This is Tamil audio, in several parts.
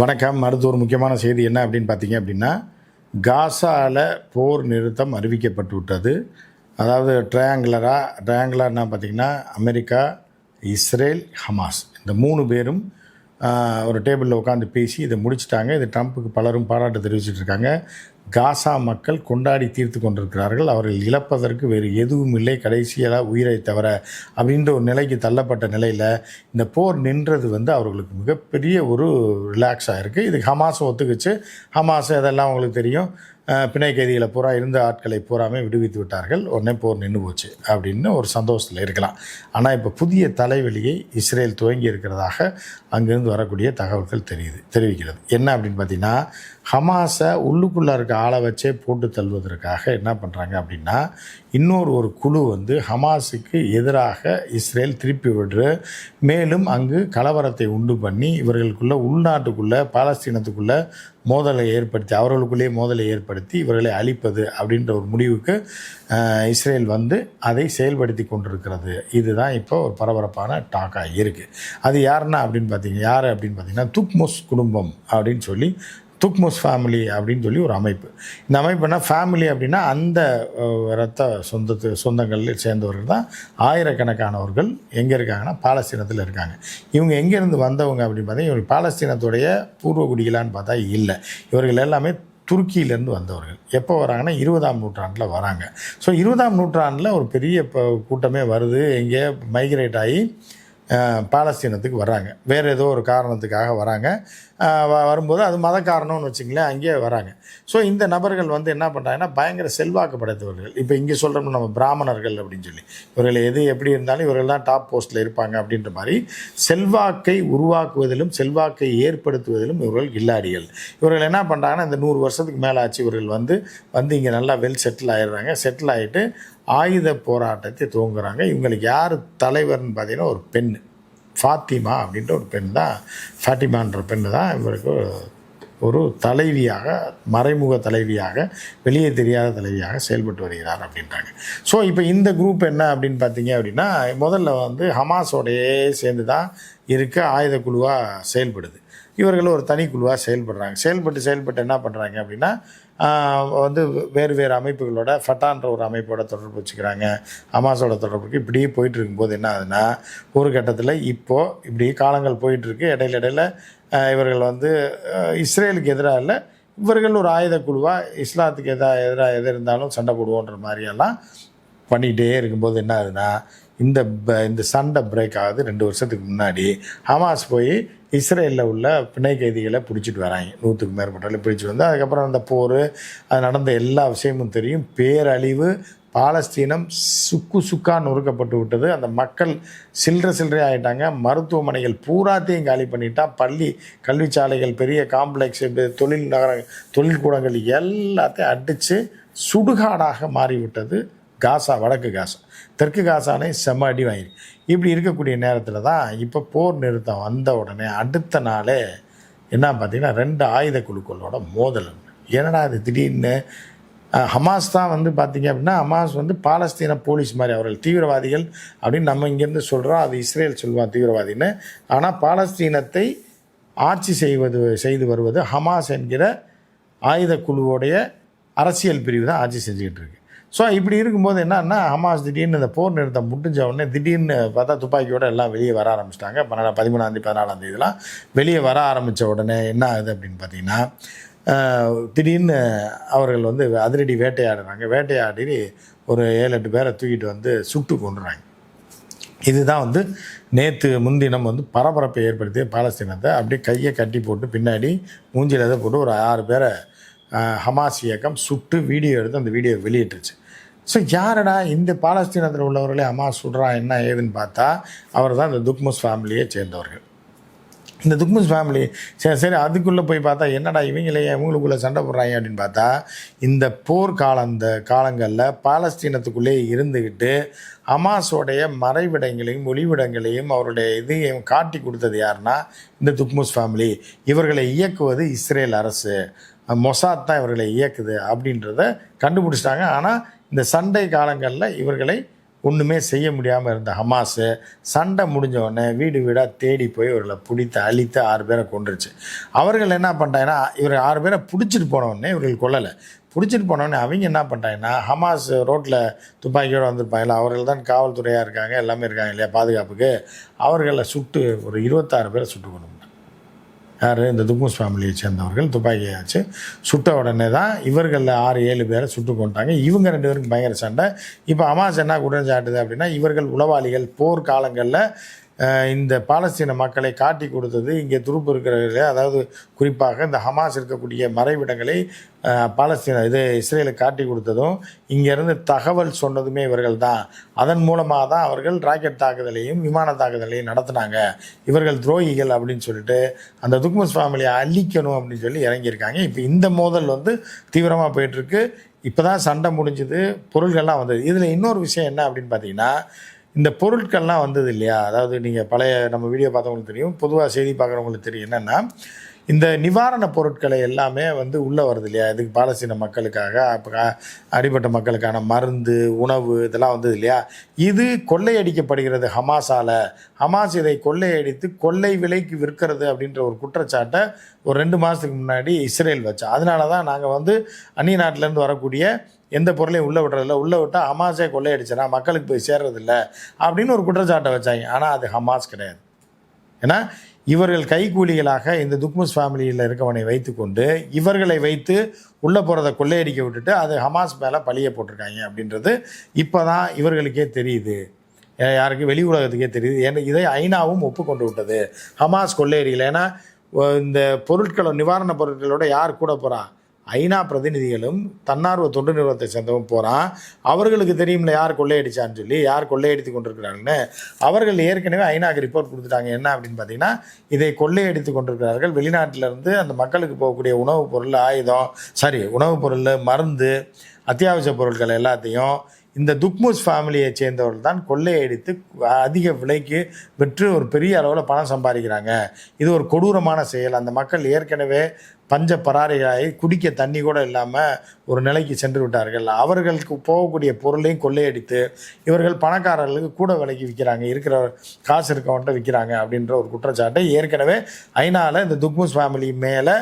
வணக்கம். அடுத்த ஒரு முக்கியமான செய்தி என்ன அப்படின்னு பார்த்தீங்க அப்படின்னா காசாவில் போர் நிறுத்தம் அறிவிக்கப்பட்டு விட்டது. அதாவது ட்ரையாங்குலராக ட்ரையாங்குலர்னால் பார்த்தீங்கன்னா அமெரிக்கா இஸ்ரேல் ஹமாஸ். இந்த மூணு பேரும் ஒரு டேபிளில் உட்காந்து பேசி இதை முடிச்சிட்டாங்க. இது ட்ரம்ப்புக்கு பலரும் பாராட்டு தெரிவிச்சிட்டு இருக்காங்க. காசா மக்கள் கொண்டாடி தீர்த்து கொண்டிருக்கிறார்கள். அவர்கள் இழப்பதற்கு வேறு எதுவும் இல்லை. கடைசியாக உயிரை தவிர அப்படின்ற ஒரு நிலைக்கு தள்ளப்பட்ட நிலையில் இந்த போர் நின்றது வந்து அவர்களுக்கு மிகப்பெரிய ஒரு ரிலாக்ஸாக இருக்குது இது ஹமாஸை ஒத்துக்குச்சு. ஹமாஸ் அதெல்லாம் அவங்களுக்கு தெரியும். பிணை கைதிகளை பூரா இருந்த ஆட்களை பூராமே விடுவித்து விட்டார்கள். உடனே போர் நின்று போச்சு. அப்படின்னு ஒரு சந்தோஷத்தில் இருக்கலாம். ஆனால் இப்போ புதிய தலைவலியை இஸ்ரேல் துவங்கி இருக்கிறதாக அங்கிருந்து வரக்கூடிய தகவல்கள் தெரியுது தெரிவிக்கிறது. என்ன அப்படின்னு பார்த்தீங்கன்னா ஹமாஸை உள்ளுக்குள்ளே இருக்க ஆளை வச்சே போட்டு தள்ளுவதற்காக என்ன பண்ணுறாங்க அப்படின்னா இன்னொரு ஒரு குழு வந்து ஹமாஸுக்கு எதிராக இஸ்ரேல் திருப்பி விடுற மேலும் அங்கு கலவரத்தை உண்டு பண்ணி இவர்களுக்குள்ளே உள்நாட்டுக்குள்ளே பாலஸ்தீனத்துக்குள்ளே மோதலை ஏற்படுத்தி அவர்களுக்குள்ளேயே மோதலை ஏற்படுத்தி இவர்களை அழிப்பது அப்படின்ற ஒரு முடிவுக்கு இஸ்ரேல் வந்து அதை செயல்படுத்தி கொண்டிருக்கிறது. இதுதான் இப்போ ஒரு பரபரப்பான டாக்காக இருக்குது அது யாருன்னா அப்படின்னு பார்த்தீங்க யார் அப்படின்னு பார்த்தீங்கன்னா துக்முஸ் குடும்பம் அப்படின்னு சொல்லி துக்முஸ் ஃபேமிலி அப்படின்னு சொல்லி ஒரு அமைப்பு. இந்த அமைப்புனா ஃபேமிலி அப்படின்னா அந்த ரத்த சொந்தத்து சொந்தங்களில் சேர்ந்தவர்கள் தான் ஆயிரக்கணக்கானவர்கள் எங்கே இருக்காங்கன்னா பாலஸ்தீனத்தில் இருக்காங்க. இவங்க எங்கேருந்து வந்தவங்க அப்படின்னு பார்த்தா இவங்க பாலஸ்தீனத்துடைய பூர்வகுடிகளான்னு பார்த்தா இல்லை. இவர்கள் எல்லாமே துருக்கியிலேருந்து வந்தவர்கள். எப்போ வராங்கன்னா இருபதாம் நூற்றாண்டில் வராங்க. ஸோ இருபதாம் நூற்றாண்டில் ஒரு பெரிய இப்போ கூட்டமே வருது. எங்கே மைக்ரேட் ஆகி பாலஸ்தீனத்துக்கு வராங்க வேறு ஏதோ ஒரு காரணத்துக்காக வராங்க. வ- வரும்போது அது மத காரணம்னு வச்சுங்களேன் அங்கேயே வராங்க. ஸோ இந்த நபர்கள் வந்து என்ன பண்ணுறாங்கன்னா பயங்கர செல்வாக்கு படைத்தவர்கள் இப்போ இங்கே சொல்கிறோம் நம்ம பிராமணர்கள் அப்படின்னு சொல்லி. இவர்கள் எது எப்படி இருந்தாலும் இவர்கள் தான் டாப் போஸ்ட்டில் இருப்பாங்க அப்படின்ற மாதிரி செல்வாக்கை உருவாக்குவதிலும் செல்வாக்கை ஏற்படுத்துவதிலும் இவர்கள் கில்லாடிகள். இவர்கள் என்ன பண்ணுறாங்கன்னா இந்த நூறு வருஷத்துக்கு மேலே ஆச்சு இவர்கள் வந்து வந்து இங்கே நல்லா வெல் செட்டில் ஆயிடுறாங்க. செட்டில் ஆகிட்டு ஆயுத போராட்டத்தை துவங்குறாங்க. இவங்களுக்கு யார் தலைவர்னு பார்த்தீங்கன்னா ஒரு பெண் ஃபாத்திமா அப்படின்ற ஒரு பெண் தான் ஃபாத்திமான்ற பெண் தான் இவருக்கு ஒரு தலைவியாக மறைமுக தலைவியாக வெளியே தெரியாத தலைவியாக செயல்பட்டு வருகிறார் அப்படின்றாங்க. ஸோ இப்போ இந்த குரூப் என்ன அப்படின்னு பார்த்தீங்க அப்படின்னா முதல்ல வந்து ஹமாஸோடையே சேர்ந்து தான் இருக்க ஆயுத குழுவாக செயல்படுது. இவர்கள் ஒரு தனி குழுவாக செயல்படுறாங்க. செயல்பட்டு செயல்பட்டு என்ன பண்ணுறாங்க அப்படின்னா வந்து வேறு வேறு அமைப்புகளோட ஃபட்டான்ற ஒரு அமைப்போட தொடர்பு வச்சுக்கிறாங்க. ஹமாஸோட தொடர்புக்கு இப்படியே போயிட்டு இருக்கும்போது என்ன ஆகுதுன்னா ஒரு கட்டத்தில் இப்போது இப்படி காலங்கள் போயிட்டுருக்கு இடையில இடையில இவர்கள் வந்து இஸ்ரேலுக்கு எதிராக இல்லை இவர்கள் ஒரு ஆயுத குழுவாக இஸ்லாத்துக்கு எதா எதிராக எது இருந்தாலும் சண்டை போடுவோன்ற மாதிரியெல்லாம் பண்ணிகிட்டே இருக்கும்போது என்ன ஆகுதுன்னா இந்த ப- இந்த சண்டை பிரேக் ஆகுது ரெண்டு வருஷத்துக்கு முன்னாடி. ஹமாஸ் போய் இஸ்ரேலில் உள்ள பிணை கைதிகளை பிடிச்சிட்டு வராங்க. நூற்றுக்கு மேற்பட்டவர்களை பிடிச்சிட்டு வந்து அதுக்கப்புறம் அந்த போர் அது நடந்த எல்லா விஷயமும் தெரியும். பேரழிவு பாலஸ்தீனம் சுக்கு சுக்கா நொறுக்கப்பட்டு விட்டது. அந்த மக்கள் சில்லற சில்லறை ஆகிட்டாங்க மருத்துவமனைகள் பூராத்தையும் காலி பண்ணிட்டா பள்ளி கல்விச்சாலைகள் பெரிய காம்ப்ளெக்ஸ் தொழில் நகர தொழில்கூடங்கள் எல்லாத்தையும் அடித்து சுடுகாடாக மாறிவிட்டது. காசா வடக்கு காசா. தெற்கு காசானே செம்ம அடி வாங்கி இப்படி இருக்கக்கூடிய நேரத்தில் தான் இப்போ போர் நிறுத்தம் வந்த உடனே அடுத்த நாளே என்ன பார்த்தீங்கன்னா ரெண்டு ஆயுத குழுக்களோட மோதல். என்னடா இது திடீர்னு? ஹமாஸ் தான் வந்து பார்த்தீங்க அப்படின்னா ஹமாஸ் வந்து பாலஸ்தீன போலீஸ் மாதிரி அவர்கள் தீவிரவாதிகள் அப்படின்னு நம்ம இங்கேருந்து சொல்கிறோம் அது இஸ்ரேல் சொல்லுவான் தீவிரவாதின்னு. ஆனால் பாலஸ்தீனத்தை ஆட்சி செய்வது செய்து வருவது ஹமாஸ் என்கிற ஆயுத குழுவோடைய அரசியல் பிரிவு தான் ஆட்சி செஞ்சுக்கிட்டு இருக்கு. ஸோ இப்படி இருக்கும்போது என்னன்னா ஹமாஸ் திடீர்னு இந்த போர் நிறுத்தம் முடிஞ்ச உடனே திடீர்னு பார்த்தா துப்பாக்கியோட எல்லாம் வெளியே வர ஆரம்பிச்சிட்டாங்க. பன்னெண்டு பதிமூணாந்தேதி பதினாலாம் தேதிலாம் வெளியே வர ஆரம்பித்த உடனே என்ன ஆகுது அப்படின்னு பார்த்தீங்கன்னா திடீர்னு அவர்கள் வந்து அதிரடி வேட்டையாடுறாங்க. வேட்டையாடி ஒரு ஏழு எட்டு பேரை தூக்கிட்டு வந்து சுட்டு கொண்டுறாங்க இதுதான் வந்து நேற்று முன்தினம் வந்து பரபரப்பை ஏற்படுத்திய பாலஸ்தீனத்தை அப்படியே கையை கட்டி போட்டு பின்னாடி மூஞ்சில் எதை போட்டு ஒரு ஆறு பேரை ஹமாஸ் இயக்கம் சுட்டு வீடியோ எடுத்து அந்த வீடியோ வெளியிட்டுருச்சு. ஸோ யாரடா இந்த பாலஸ்தீனத்தில் உள்ளவர்களே ஹமாஸ் சுடுறான் என்ன ஏதுன்னு பார்த்தா அவர் தான் இந்த துக்முஸ் ஃபேமிலியை சேர்ந்தவர்கள். இந்த துக்முஸ் ஃபேமிலி சரி சரி அதுக்குள்ளே போய் பார்த்தா என்னடா இவங்களே இவங்களுக்குள்ளே சண்டை போடுறாங்க அப்படின்னு பார்த்தா இந்த போர்க்காலம் அந்த காலங்களில் பாலஸ்தீனத்துக்குள்ளே இருந்துக்கிட்டு ஹமாஸோடைய மறைவிடங்களையும் ஒளிவிடங்களையும் அவருடைய இதையும் காட்டி கொடுத்தது யாருன்னா இந்த துக்முஸ் ஃபேமிலி. இவர்களை இயக்குவது இஸ்ரேல் அரசு. மொசாத் தான் இவர்களை இயக்குது அப்படின்றத கண்டுபிடிச்சிட்டாங்க. ஆனால் இந்த சண்டை காலங்களில் இவர்களை ஒன்றுமே செய்ய முடியாமல் இருந்த ஹமாஸு சண்டை முடிஞ்சவுடனே வீடு வீடாக தேடி போய் இவர்களை பிடித்து அழித்து ஆறு பேரை கொண்டுருச்சு அவர்கள் என்ன பண்ணிட்டாங்கன்னா இவர் ஆறு பேரை பிடிச்சிட்டு போனவுடனே இவர்கள் கொல்லலை. பிடிச்சிட்டு போனோடனே அவங்க என்ன பண்ணிட்டாங்கன்னா ஹமாஸ் ரோட்டில் துப்பாக்கியோடு வந்திருப்பாங்களா அவர்கள் தான் காவல்துறையாக இருக்காங்க எல்லாமே இருக்காங்க இல்லையா பாதுகாப்புக்கு. அவர்களை சுட்டு ஒரு இருபத்தாறு பேரை சுட்டு கொண்டு யார்? இந்த துக்முஸ் ஃபேமிலியை சேர்ந்தவர்கள். துப்பாக்கியாச்சு சுட்ட உடனே தான் இவர்களில் ஆறு ஏழு பேரை சுட்டு கொண்டாங்க இவங்க ரெண்டு பேருக்கு பயங்கர சண்டை. இப்போ அமாஸ் என்ன குற்றஞ்சாட்டுது அப்படின்னா இவர்கள் உளவாளிகள் போர் காலங்களில் இந்த பாலஸ்தீன மக்களை காட்டி கொடுத்தது இங்கே துருப்பு இருக்கிறவர்களே. அதாவது குறிப்பாக இந்த ஹமாஸ் இருக்கக்கூடிய மறைவிடங்களை பாலஸ்தீன இது இஸ்ரேலுக்கு காட்டி கொடுத்ததும் இங்கேருந்து தகவல் சொன்னதுமே இவர்கள் தான் அதன் மூலமாக தான் அவர்கள் ராக்கெட் தாக்குதலையும் விமான தாக்குதலையும் நடத்தினாங்க. இவர்கள் துரோகிகள் அப்படின்னு சொல்லிட்டு அந்த துக்மஸ் ஃபேமிலியை அழிக்கணும் அப்படின்னு சொல்லி இறங்கியிருக்காங்க. இப்போ இந்த மோதல் வந்து தீவிரமாக போயிட்டுருக்கு. இப்போ தான் சண்டை முடிஞ்சுது பொருள்கள்லாம் வந்தது. இதில் இன்னொரு விஷயம் என்ன அப்படின்னு பார்த்தீங்கன்னா இந்த பொருட்கள்லாம் வந்தது இல்லையா? அதாவது நீங்கள் பழைய நம்ம வீடியோ பார்த்தவங்களுக்கு தெரியும். பொதுவாக செய்தி பார்க்குறவங்களுக்கு தெரியும். என்னென்னா இந்த நிவாரணப் பொருட்களை எல்லாமே வந்து உள்ளே வருது இல்லையா? இதுக்கு பாலஸ்தீன மக்களுக்காக அப்போ அடிப்பட்ட மக்களுக்கான மருந்து உணவு இதெல்லாம் வந்தது இல்லையா? இது கொள்ளையடிக்கப்படுகிறது ஹமாஸால். ஹமாஸ் இதை கொள்ளையடித்து கொள்ளை விலைக்கு விற்கிறது அப்படின்ற ஒரு குற்றச்சாட்டை ஒரு ரெண்டு மாதத்துக்கு முன்னாடி இஸ்ரேல் வச்சா. அதனால தான் நாங்கள் வந்து அந்நிய நாட்டிலேருந்து வரக்கூடிய எந்த பொருளையும் உள்ளே விடுறதில்ல. உள்ளே விட்டால் ஹமாஸே கொள்ளையடிச்சனா மக்களுக்கு போய் சேர்றதில்ல. அப்படின்னு ஒரு குற்றச்சாட்டை வச்சாங்க. ஆனால் அது ஹமாஸ் கிடையாது. ஏன்னா இவர்கள் கைக்கூலிகளாக இந்த துக்முஸ் ஃபேமிலியில் இருக்கவனை வைத்துக்கொண்டு இவர்களை வைத்து உள்ளே போகிறத கொள்ளையடிக்க விட்டுட்டு அது ஹமாஸ் மேலே பழிய போட்டிருக்காங்க அப்படின்றது இப்போ தான் இவர்களுக்கே தெரியுது. யாருக்கு? வெளி உலகத்துக்கே தெரியுது. ஏன்னா இதை ஐநாவும் ஒப்புக்கொண்டு விட்டது ஹமாஸ் கொள்ளையடிகள் ஏன்னா இந்த பொருட்களை நிவாரண பொருட்களோட யார் கூட போகிறா ஐநா பிரதிநிதிகளும் தன்னார்வ தொண்டு நிறுவனத்தை சேர்ந்தவங்க போகிறான் அவர்களுக்கு தெரியும்ல யார் கொள்ளையடிச்சான்னு சொல்லி யார் கொள்ளையடித்து கொண்டிருக்கிறாங்கன்னு. அவர்கள் ஏற்கனவே ஐநாக்கு ரிப்போர்ட் கொடுத்துட்டாங்க. என்ன அப்படின்னு பார்த்தீங்கன்னா இதை கொள்ளையடித்து கொண்டிருக்கிறார்கள். வெளிநாட்டிலிருந்து அந்த மக்களுக்கு போகக்கூடிய உணவுப் பொருள் ஆயுதம் சாரி உணவுப் பொருள் மருந்து அத்தியாவசிய பொருட்கள் எல்லாத்தையும் இந்த துக்முஸ் ஃபேமிலியை சேர்ந்தவர்கள் தான் கொள்ளையடித்து அதிக விலைக்கு விற்று ஒரு பெரிய அளவில் பணம் சம்பாதிக்கிறாங்க. இது ஒரு கொடூரமான செயல். அந்த மக்கள் ஏற்கனவே பஞ்ச பராரிகளாகி குடிக்க தண்ணி கூட இல்லாமல் ஒரு நிலைக்கு சென்று விட்டார்கள். அவர்களுக்கு போகக்கூடிய பொருளையும் கொள்ளையடித்து இவர்கள் பணக்காரர்களுக்கு கூட விலைக்கு விற்கிறாங்க. இருக்கிற காசு இருக்கவன்ட்ட விற்கிறாங்க அப்படின்ற ஒரு குற்றச்சாட்டை ஏற்கனவே ஐநாவில் இந்த துக்முஸ் ஃபேமிலி மேலே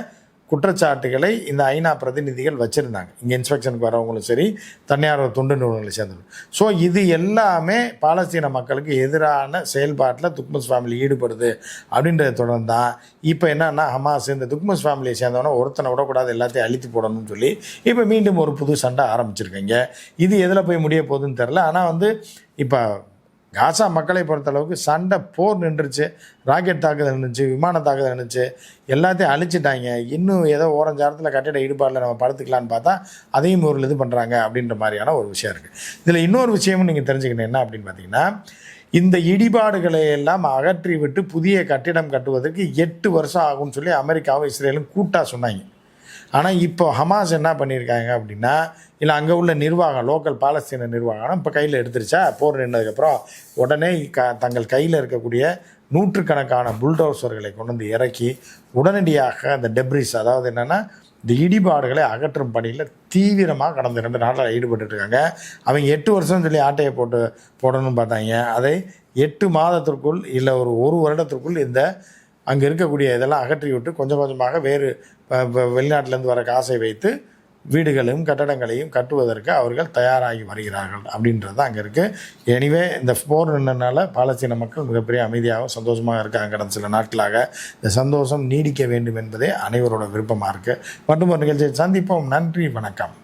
குற்றச்சாட்டுகளை இந்த ஐநா பிரதிநிதிகள் வச்சுருந்தாங்க. இங்கே இன்ஸ்பெக்ஷனுக்கு வரவங்களும் சரி தனியார் தொண்டு நிறுவனங்களை சேர்ந்தவங்க ஸோ இது எல்லாமே பாலஸ்தீன மக்களுக்கு எதிரான செயல்பாட்டில் துக்மஸ் ஃபேமிலி ஈடுபடுது அப்படின்றத தொடர்ந்து தான் இப்போ என்னன்னா ஹமாஸ் இந்த துக்மஸ் ஃபேமிலியை சேர்ந்தவன ஒருத்தனை விடக்கூடாது எல்லாத்தையும் அழித்து போடணும்னு சொல்லி இப்போ மீண்டும் ஒரு புது சண்டை ஆரம்பிச்சிருக்கீங்க. இது எதில் போய் முடிய போகுதுன்னு தெரில ஆனால் வந்து இப்போ காசா மக்களை பொறுத்தளவுக்கு சண்டை போர் நின்றுச்சு. ராக்கெட் தாக்குதல் நின்றுச்சு விமான தாக்குதல் நின்றுச்சு. எல்லாத்தையும் அழிச்சிட்டாங்க. இன்னும் ஏதோ ஓரஞ்சாரத்தில் கட்டிட ஈடுபாடில் நம்ம படுத்துக்கலான்னு பார்த்தா அதையும் ஒரு இது பண்ணுறாங்க அப்படின்ற மாதிரியான ஒரு விஷயம் இருக்குது இதில் இன்னொரு விஷயமும் நீங்கள் தெரிஞ்சுக்கணும். என்ன அப்படின்னு பார்த்தீங்கன்னா இந்த இடிபாடுகளை எல்லாம் அகற்றி விட்டு புதிய கட்டிடம் கட்டுவதற்கு எட்டு வருஷம் ஆகும்னு சொல்லி அமெரிக்காவும் இஸ்ரேலும் கூட்டாக சொன்னாங்க. ஆனால் இப்போ ஹமாஸ் என்ன பண்ணியிருக்காங்க அப்படின்னா இல்லை அங்கே உள்ள நிர்வாகம் லோக்கல் பாலஸ்தீன நிர்வாகம் இப்போ கையில் எடுத்துருச்சா போர் நின்றதுக்கப்புறம் உடனே க தங்கள் கையில் இருக்கக்கூடிய நூற்றுக்கணக்கான புல்டோசர்களை கொண்டு வந்து இறக்கி உடனடியாக அந்த டெப்ரிஸ் அதாவது என்னென்னா இந்த இடிபாடுகளை அகற்றும் பணியில் தீவிரமாக கடந்த ரெண்டு நாட்டில் ஈடுபட்டுருக்காங்க அவங்க எட்டு வருஷம் சொல்லி ஆட்டையை போட்டு போடணும்னு பார்த்தாங்க. அதை எட்டு மாதத்திற்குள் இல்லை ஒரு ஒரு வருடத்திற்குள் இந்த அங்கே இருக்கக்கூடிய இதெல்லாம் அகற்றி விட்டு கொஞ்சம் கொஞ்சமாக வேறு வெளிநாட்டிலேருந்து வர காசை வைத்து வீடுகளையும் கட்டடங்களையும் கட்டுவதற்கு அவர்கள் தயாராகி வருகிறார்கள் அப்படின்றது தான் அங்கே இருக்குது எனிவே இந்த போர் நின்றனால பாலஸ்தீன மக்கள் மிகப்பெரிய அமைதியாகவும் சந்தோஷமாக இருக்காங்க. கடந்த சில நாட்களாக இந்த சந்தோஷம் நீடிக்க வேண்டும் என்பதே அனைவரோட விருப்பமாக இருக்குது மற்றும் ஒரு நிகழ்ச்சியை சந்திப்போம். நன்றி வணக்கம்.